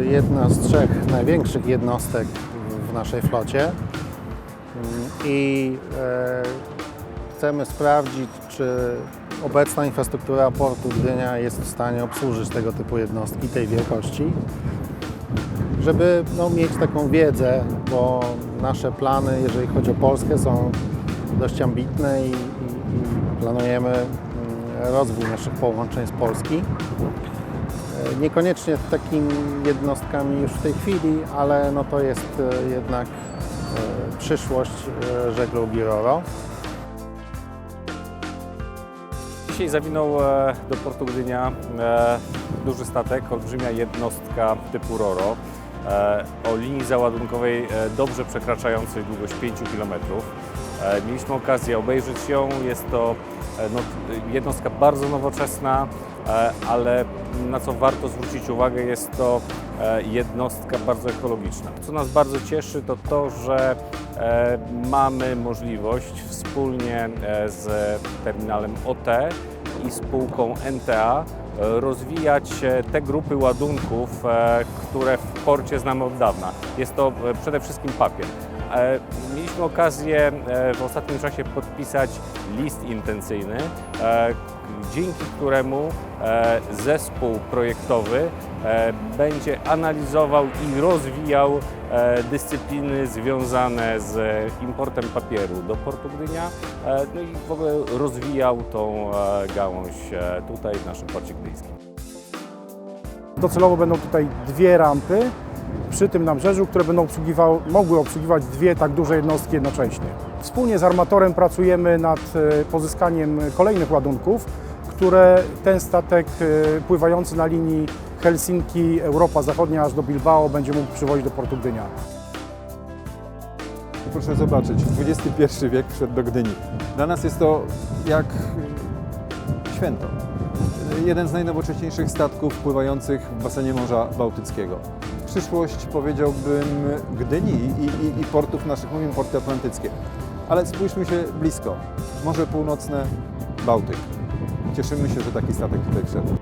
jedna z trzech największych jednostek w naszej flocie i e, chcemy sprawdzić, czy obecna infrastruktura portu Gdynia jest w stanie obsłużyć tego typu jednostki tej wielkości, żeby no, mieć taką wiedzę, bo nasze plany, jeżeli chodzi o Polskę, są dość ambitne i, i, i planujemy mm, rozwój naszych połączeń z Polski. E, Niekoniecznie takimi jednostkami już w tej chwili, ale no to jest e, jednak e, przyszłość żeglugi RORO. Dzisiaj zawinął do portu Gdynia duży statek, olbrzymia jednostka typu RORO o linii załadunkowej dobrze przekraczającej długość 5 km. Mieliśmy okazję obejrzeć ją. Jest to no, jednostka bardzo nowoczesna, e, ale na co warto zwrócić uwagę jest to e, jednostka bardzo ekologiczna. Co nas bardzo cieszy to to, że e, mamy możliwość wspólnie e, z terminalem OT i spółką NTA e, rozwijać e, te grupy ładunków, e, które w porcie znamy od dawna. Jest to e, przede wszystkim papier. E, Mieliśmy okazję e, w ostatnim czasie podpisać list intencyjny, e, dzięki któremu zespół projektowy będzie analizował i rozwijał dyscypliny związane z importem papieru do portu Gdynia, no i w ogóle rozwijał tą gałąź tutaj w naszym porcie gdyńskim. Docelowo będą tutaj dwie rampy przy tym nabrzeżu, które będą obsługiwał, mogły obsługiwać dwie tak duże jednostki jednocześnie. Wspólnie z armatorem pracujemy nad e, pozyskaniem kolejnych ładunków, które ten statek e, pływający na linii Helsinki-Europa Zachodnia aż do Bilbao będzie mógł przywozić do portu Gdynia. Proszę zobaczyć, XXI wiek wszedł do Gdyni. Dla nas jest to jak święto. Jeden z najnowocześniejszych statków pływających w basenie Morza Bałtyckiego. Przyszłość, powiedziałbym, Gdyni i, i, i portów naszych, mówimy porty atlantyckie. Ale spójrzmy się blisko. Morze Północne, Bałtyk. Cieszymy się, że taki statek tutaj wszedł.